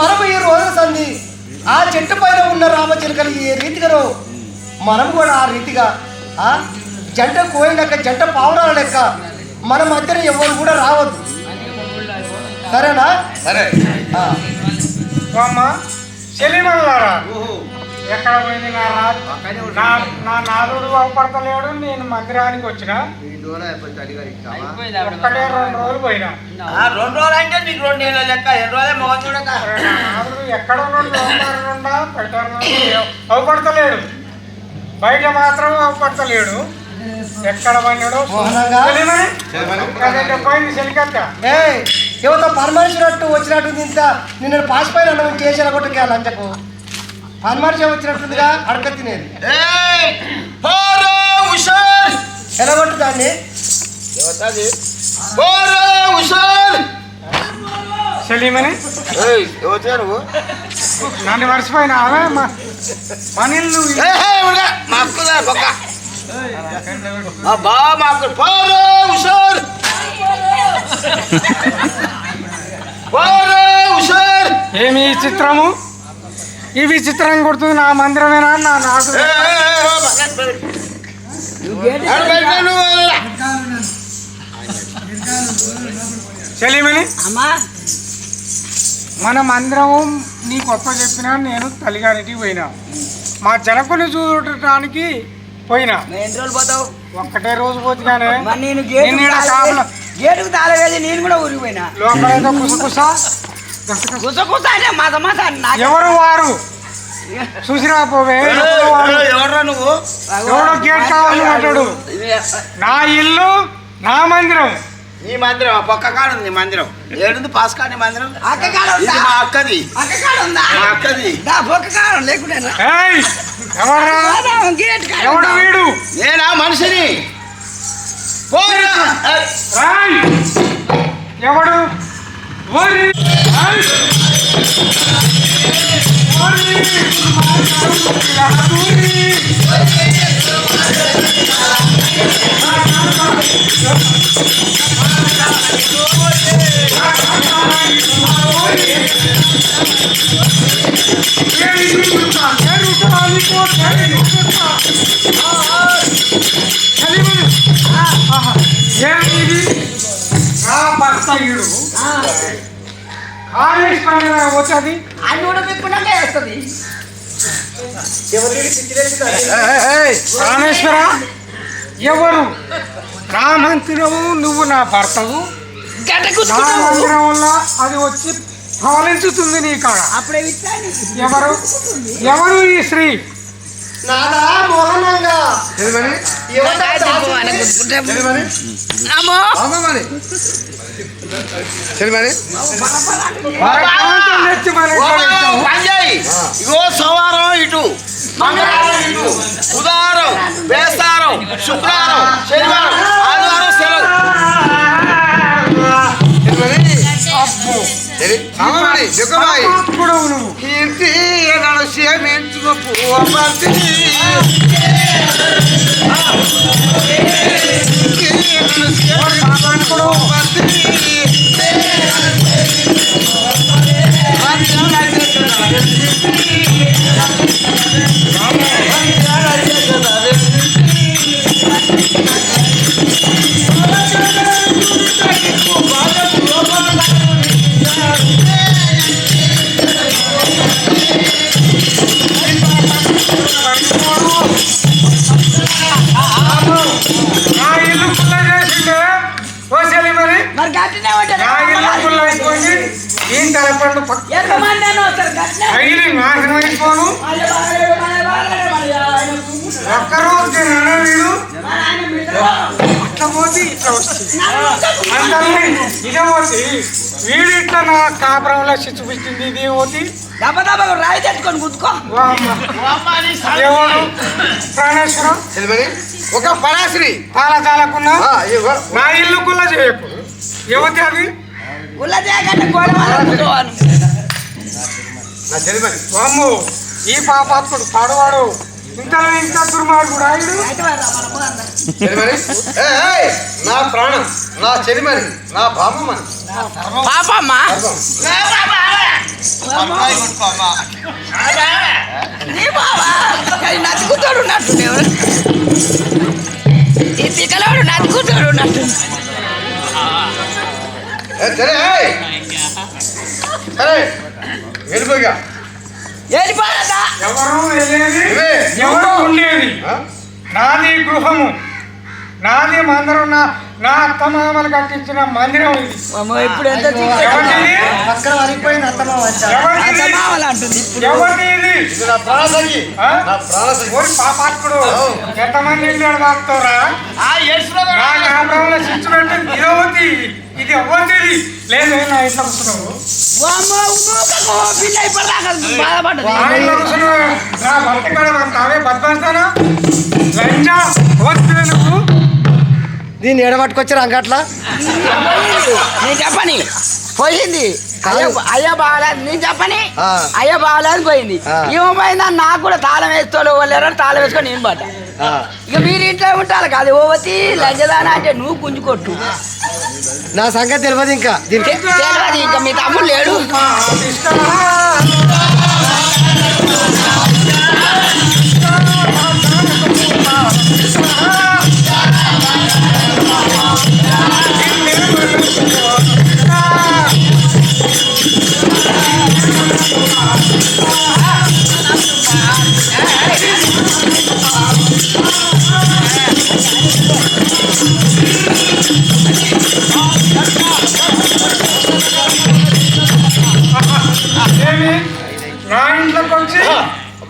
మనం ఈ రోజు సంధి ఆ చెట్టు పైన ఉన్న రామచిలుకలు ఏ రీతిగానో మనం కూడా ఆ రీతిగా ఆ జంట కోయినాక జంట పావురాల లెక్క మన మధ్యన ఎవరు కూడా రావద్దు. సరేనా? సరే. ఆ. అమ్మ ఎక్కడ పోయింది నా నా నా నాదుడు అవపడతలేడు నేను మందిరానికి వచ్చిన? ఒక్కటే రెండు రోజులు పోయినా. ఆ, రెండు రోజులు అంటే నీకు రెండు నెలల లెక్క. ఎన్ని రోజులే మొగం చూడక. ఎక్కడ ఉన్నాడు? లోపడుండా పెట్టారు అవపడతలేడు. బయట మాత్రం అవపడతలేడు. ఎక్కడ పడినాడు? పోయింది చెలికత్త. ఏ యువత పరమనిషినట్టు వచ్చినట్టు ఇంత నిన్న పాస్ పైన మనం చేసిన కొట్టుకే లంచకు పరమనిషి వచ్చినట్టుందిగా అడక తినేది. ఏయ్ పోరో ఉషార్! ఎలా కొట్టు దాన్ని నువ్వు? నన్ను మర్చిపోయిన బొక్క. బా పోరో పోరో ఉషార్ ఏమి ఈ చిత్రము? ఈ విచిత్రం కొడుతుంది నా మందిరమేనా? నా నాదు చెల్లిమని మన మందిరము నీ గొప్ప చెప్పినా నేను తల్లిగారికి పోయినా. మా జనకుని చూడటానికి పోయినా. ఎన్ని రోజులు పోతావు? ఒక్కటే రోజు పోతుగానే మరి నేను గేటుకు తాళవేసి నేను కూడా ఊరిపోయినా లోపలేదో కుసకుస మాత నాకు ఎవరు వారు? చూసిరా పోవే? ఎవరు నువ్వు? ఎవడో గేట్ నా ఇల్లు నా మందిరం. నీ మందిరం పక్క కాడ ఉంది మందిరం. ఏడుంది? పాస్ కాని మందిరం? అక్క కాడ ఇది ఉందా మా అక్కది. అక్క కాడ ఉందా? మా అక్కది. దా కాడ లేకుండా ఏయ్ ఎవరా గేట్ కాడ ఎవడు? వీడు? నేనా మనిషిని? పోరా. ఏయ్, రాయ్ ఎవడు? ఓరి. రాయ్. ఓరి. ఓరి. ఏయ్, ఇరుగుతా, ఎరుగుతా, పండుగ వచ్చేది పెట్టుకున్నాకే వస్తుంది రామేశ్వర ఎవరు? నా మందిరము నువ్వు నా భర్తవు. నా మందిరం వల్ల అది వచ్చి ఫలించుతుంది నీ కాడ. అప్పుడే ఎవరు? ఎవరు ఈ స్త్రీ? నాదా పని చేయి. ఇగో సోమవారం ఇటు. మంగళవారం ఇటు. బుధవారం బేస్తారం శుక్రవారం శనివారం ఆదివారం సెలవు. అబ్బో. పాపాత్ముడవు నువ్వు ఇంటి నన్ను క్షమించుకో పువ్వమతి. ఓరి పాపాత్ముడవు. మరి గట్టినే ఉంటారు ఏం రైలు నాశనం అయిపోను. ఒక్కరోజు తిన్నాడు వీడు మరి ఆయన పోతే ఇట్లా వస్తుంది అందరినీ ఇదే పోతే వీడు ఇట్లా నా కాపురంలో చూపించింది ఇది పోతే దెబ్బ దెబ్బ రాయి తెచ్చుకొని గుద్దుకో ఓ ప్రాణేశ్వరం ఒక పరాశ్రీ తాళ తాళకున్నా నా ఇల్లు కుల్ల చేయకు యువతి అది కుల్ల చేయకంటే గోడ వాళ్ళ కూర్చోవాలి ఈ పాపాత్ముడు పాడవాడు ఇంతలో ఇంకా దుర్మార్గుడు నా ప్రాణం నా చెలిమని నా బామ్మని పాపమ్మ నచ్చుకుంటాడు ఈ తిక్కలోడు నచ్చుకుంటాడు ఉన్నట్టు సరే. సరే వెళ్ళిపోగా వెళ్ళిపోదా ఎవరు వెళ్ళేది. ఎవరు ఉండేది? నాది గృహము నాది మందిరం నా నా అత్త మామలు కట్టించిన మందిరం ఇది. ఇప్పుడు ఎంత పాపాత్ముడు ఎంతమంది ఇల్లు వాడుతారా నా కాపురంలో పెట్టి ఇదవతి ఇది ఎవరిది? లేదు నా ఇంట్లో కూర్చున్నావు. నా భర్త కూడా మన తావే బద్మాస్తానా? లంచా వస్తుంది నువ్వు. దీన్ని ఎడబట్టుకొచ్చారు అంగట్ల నేను చెప్పని. పోయింది. అయ్య అయ్య. బాగాలేదు నేను చెప్పని? ఆ. అయ్య బాగాలేదు పోయింది. ఏమో పోయిందని నాకు కూడా తాళం వేస్తూ వాళ్ళు తాళం వేసుకొని నేను పడ్డా ఇక మీరు ఇంట్లో ఉంటారు కాదు ఓవతి లంచదానా అంటే నువ్వు గుంజుకొట్టు. నా సంగతి తెలియదు ఇంకా. తెలియదు ఇంకా మీ తమ్ముడు లేడు.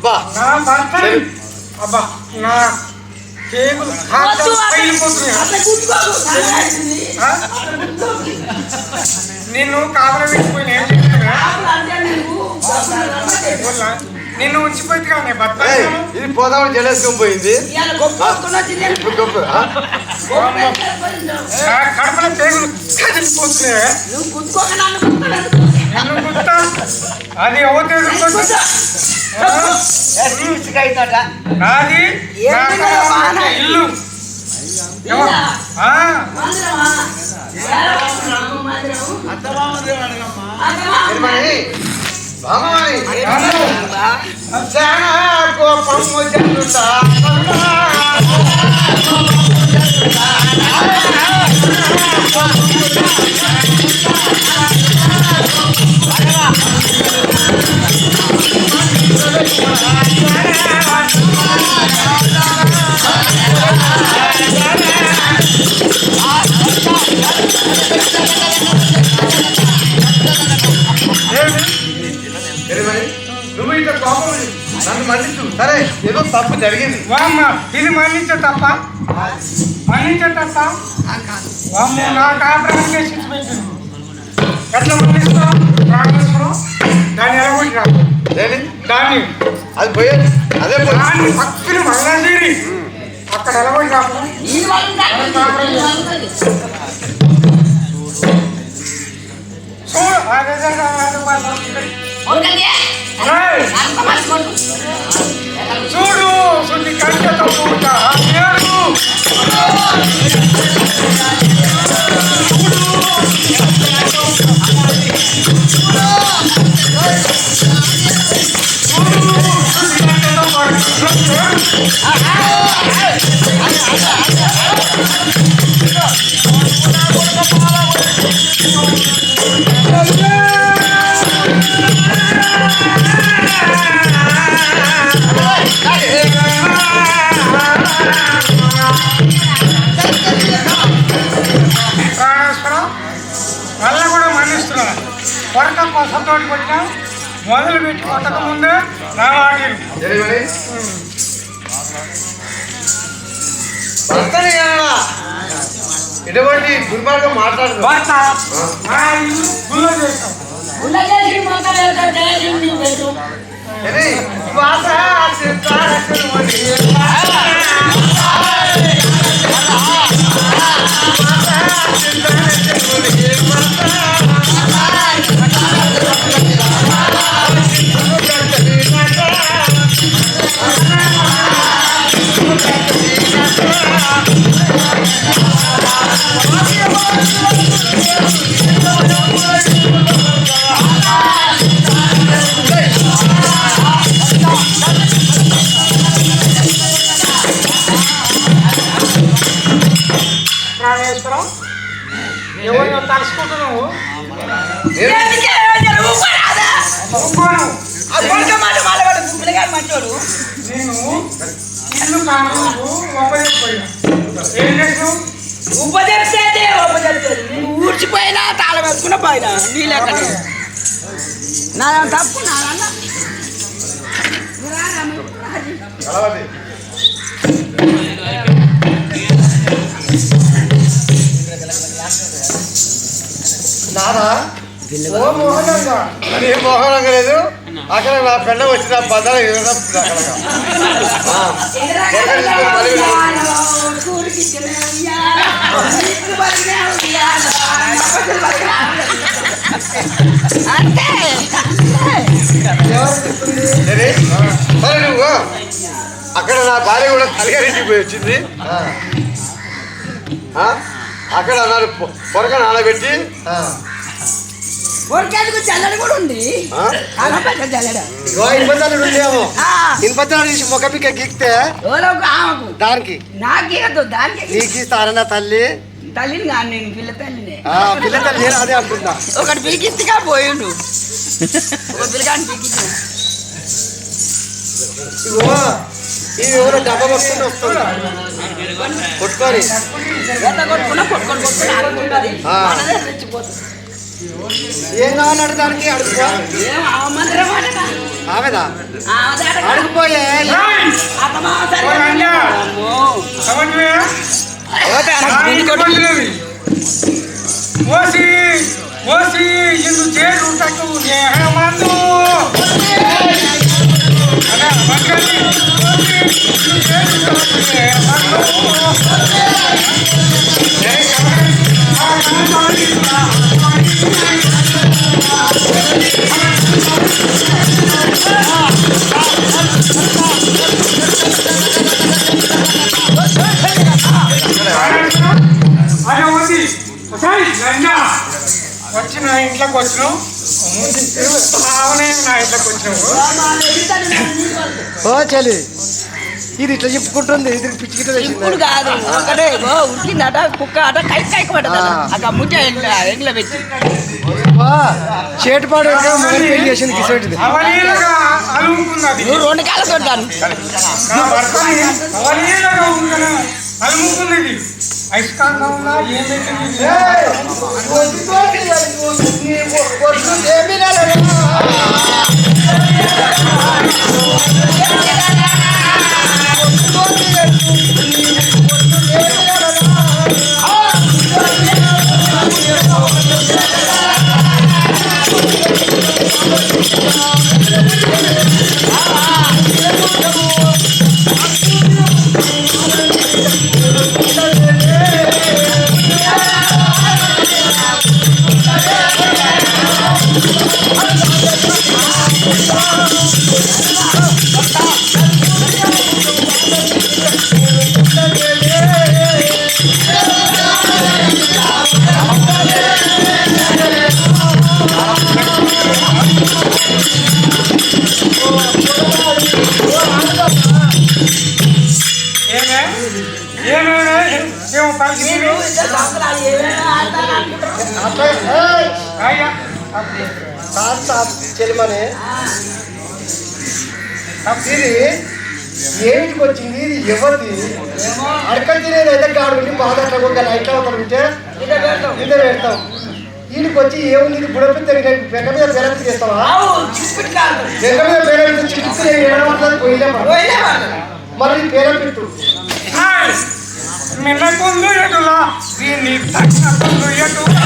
అబ్బా నా భర్తని అబ్బా నా. ఆ? నిన్ను కావల పెట్టిపోయిన ఏం వల్ల నిన్ను ఉంచిపోయింది బతకాలను ఇది పోదామని జడేసుకొని పోయింది కడపల పేగులు కదిలిపోతున్నాయి అది ఎవరు నాది ఇల్లు. ఎవరు? నువ్వు ఇంకా కోపం నన్ను మన్నించు సరే ఏదో తప్పు జరిగింది వామ్మ ఇది మన్నించే తప్ప. మన్నించే తప్ప. వామ్మ నా కాపురానికి శిక్షించింది ఎట్లా మన్నిస్తావు? రామేశ్వరం దాన్ని ఎలగొట్టి దాన్ని అది పోయేది. అదే పోయి. దాన్ని పక్కన మల్లాదిరి అక్కడ ఎలగొట్టి రాకు చూడు. అదే అదే, అదే, అదే. ఏయ్, చూడు. శుద్ధి కంచెతో పూట ఏడు ప్రాణేశ్వరం వల్ల కూడా మన్నిస్తున్నాను కొరక కొసతో కొట్టినా మొదలు పెట్టి కొట్టక ముందే నా వాడిలు ఇటువంటి దుర్మార్గం మాట్లాడు భర్త ఇల్లు కానుకు ఒప్పచెప్పిపోయినా ఏం చేసావు ఉపజెప్తే ఉపజెప్తేది నేను ఊడ్చిపోయినా తాళం వేసుకున్న పోయినా నీ లెక్కనే. నా తప్పు? నా. నాదా ఓ మోహనంగా అని మోహనం లేదు? అక్కడ నా పెళ్ళ వచ్చిన సరే సరే నువ్వు? అక్కడ నా భార్య కూడా కలిగారింటికి పోయి వచ్చింది. ఆ? అక్కడ అన్నారు పొరక నానబెట్టి కూడా ఉంది. ఉండేమో ఇనుపతలు తీసి ముఖ పిక్క గీక్తే ఎవరో ఒక ఆమెకు. దానికి? దానికి నీకు ఇస్తారన్న తల్లి? తల్లిని కాదు నేను పిల్ల తల్లిని. పిల్ల తల్లి నేను అదే అంటున్నా ఒకటి పీకిస్తిగా పోయిండు. ఒక పిల్లగాని పీకిచ్చిన ఇగో ఈ ఎవరో డబ్బా పట్టుకుని వస్తుందా కొట్టుకొని. ఎంత కొట్టుకున్నా కొట్టుకొని కొట్టుకొని ఏం కావాలంటే దానికి అడుగుపో ఆమెదా అడుగుపోయే. ఓసి ఓసి ఇందు మంగళి ఓసి వచ్చిన ఇంట్లోకి వచ్చినావు అవునే నా ఇంట్లోకి వచ్చినావు ఓ చలి ఇది ఇట్లా చెప్పుకుంటుంది ఇది పిచ్చి ఇప్పుడు. కాదు. ఒకటే కుక్క అట కై కై ఆ. ఎంగ్ల పెట్టి. చేటుపాడు పెళ్ళి చేసింది కిసేటిది. నువ్వు రెండు కాళ్ళ కొట్టాను అలుముకున్నది. ఏం పెట్టింది చెలిమని ఇది ఏమిటికి వచ్చింది ఇది ఎవరిది? అడక తినేదైతే గాడు ఉండి బాధ ఒక లైట్ అవుతారు ఉంటే ఇదే పెడతాం వీడికి వచ్చి ఏముంది ఇది బుడపిత్త వెంక మీద బెరపిత్తి చేస్తావా వెంక మీద బెరపిత్తి చిక్కు ఏడవట్లేదు పోయిలే మరి బెరపిత్తు హాయ్ ఎటులా దీన్ని తక్షకుందు ఎటులా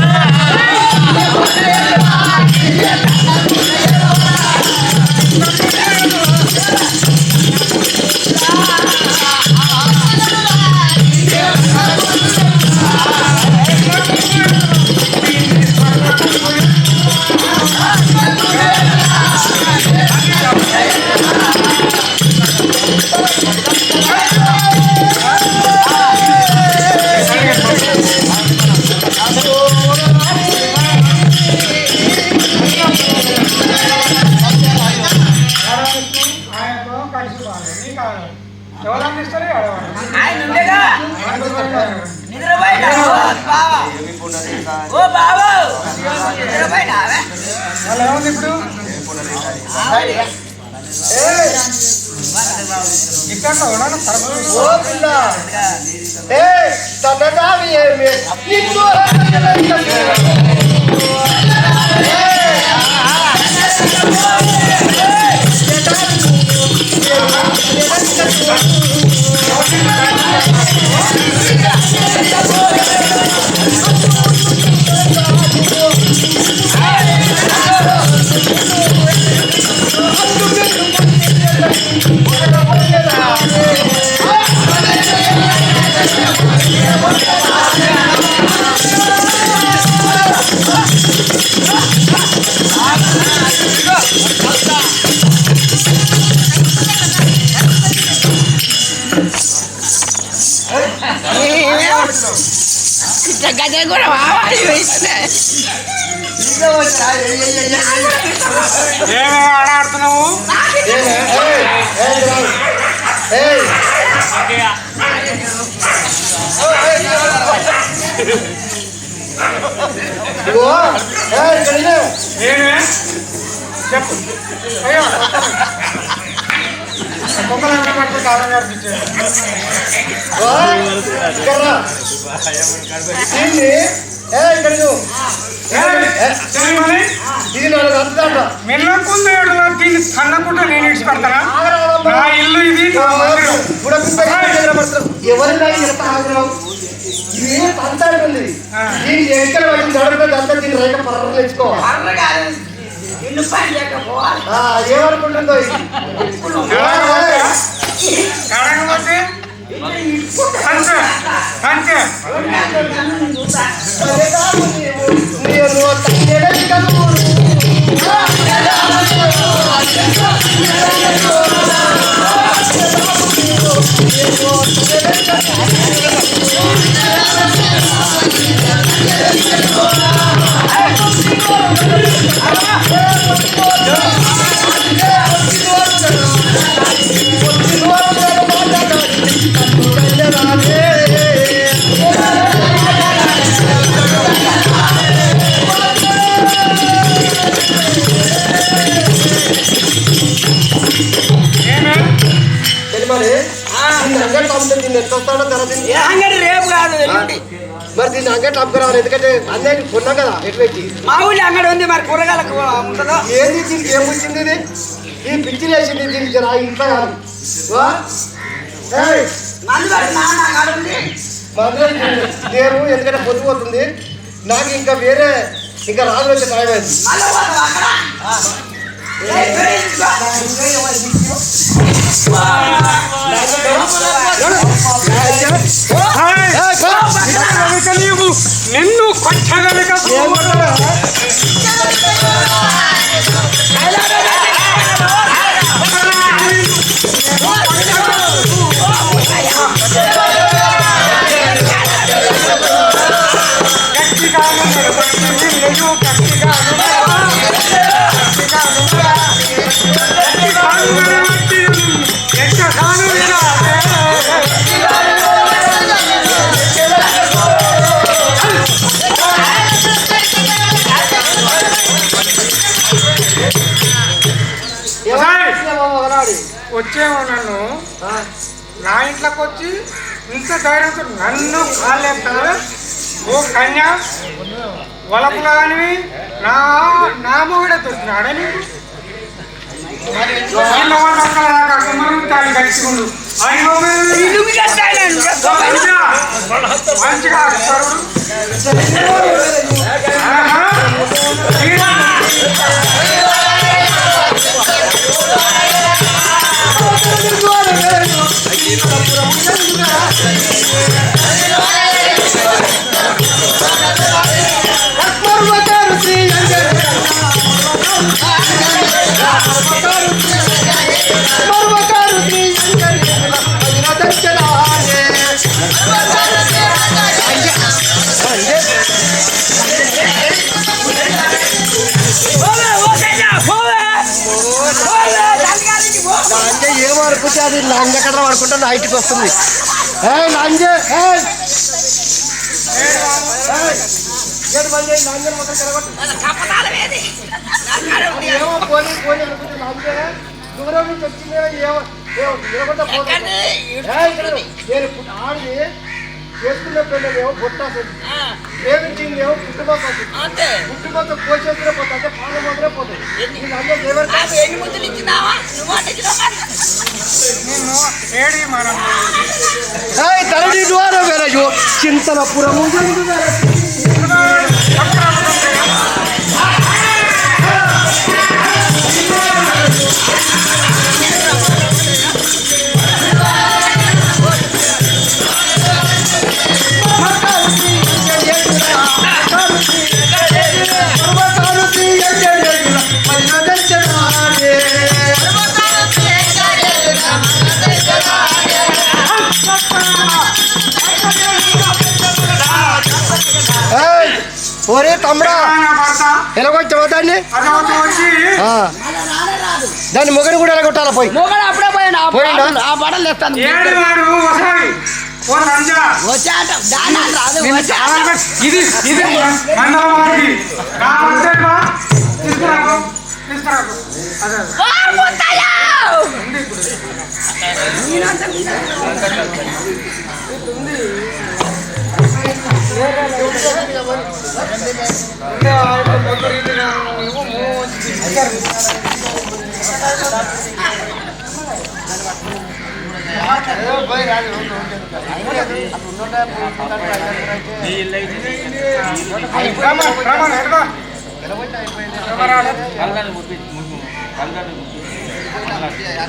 ఓ బావా నిద్రపోయినావే వాళ్ళు ఏముంది ఇప్పుడు ఇక్కడ ఉన్నాను సరఫరా ఓ పిల్ల ఏ తనదావి ఏమి నిన్ను ఇట్లా గజలు కూడా బావాలి ఏమేమి ఆడాడుతున్నావు ఏయ్ ఇగో ఏయ్ ఇక్కడ ఇదే. నేనే చెప్పు అయ్యో కుక్కలు ఎంత పట్టు తాళం ఇక్కడ రా. దీన్ని, ఏయ్ ఇక్కడ. ఇది నాలుగు అంతదంట మిల్లంకుంది ఏడులో దీన్ని తన్నకుండా నేను ఇడిచి పెడతానా నా ఇల్లు ఇది. నా మందిరం. ఆగ్రహం ఇది ఆ. దీనికి ఎక్కడ పట్టింది నడుపుతుంది అంతా దీన్ని రేఖ పర్రలు ఆ, ఏమనుకుంటుందో కడగకపోతే అంతే అంతే. నువ్వు ఎందుకంటే అన్నీ కొన్నాం కదా ఎటువంటి? మా ఊళ్ళో అంగడి ఉంది మరి కూరగాయలకు ఉంటుందో? ఏంది దీనికి? ఏం వచ్చింది ఇది? ఈ పిచ్చి వేసింది దీనికి జర ఇంట్లో కాదు. లేరు ఎందుకంటే పొద్దు పోతుంది. నాకు ఇంకా వేరే ఇంకా రాజు వచ్చే టైం అయింది మళ్ళీ పోతావా అక్కడ ఏయ్, వేరే ఇంటికో. నీవు నిన్ను కొట్టగలిగ గట్టిగాను నిలబడి వచ్చేమో నన్ను? నా ఇంట్లోకి వచ్చి ఇంత ధైర్యంతో నన్ను కాలేస్తాను ఓ కన్యా వలపుల కానివి నా నా మొగుడే దొరికినాడని వీళ్ళ వాళ్ళు లంజ అది లంజ ఎక్కడ పడుకుంటే నైట్కి వస్తుంది ఏ లంజ ఏమో పోనీ పోనీ అనుకుంటే దూరం నుంచి వచ్చిందే ఏమో ఏమో నిలబడ్డా పోతుంది. ఏయ్, ఇక్కడ నేను పుట్ట- ఆడిది చేసుకున్న పిల్లలు ఏమో బొట్టాసు ఏమో పుట్టుబాకు అంతే పుట్టుబాకు కోసేస్తే పోతుంది అంటే పాలు మాత్రమే పోతుంది అందరూ దేవర నాకు ఎన్ని ముద్దులు ఇచ్చినావా నువ్వు అంటే ఇచ్చినావా? నిన్ను ఏడి మనం తరడి ద్వారా వెరజు చింతనపురము ఒరే దాన్ని మొగడు కూడా ఎలాగొట్టాల పోయి? మొగడు అప్పుడే పోయిండా? ఆ బట్టలు తెస్తాను ఏడు వాడు వసాయి కావాలంటే తీసుకురాకు తీసుకురాకు అదే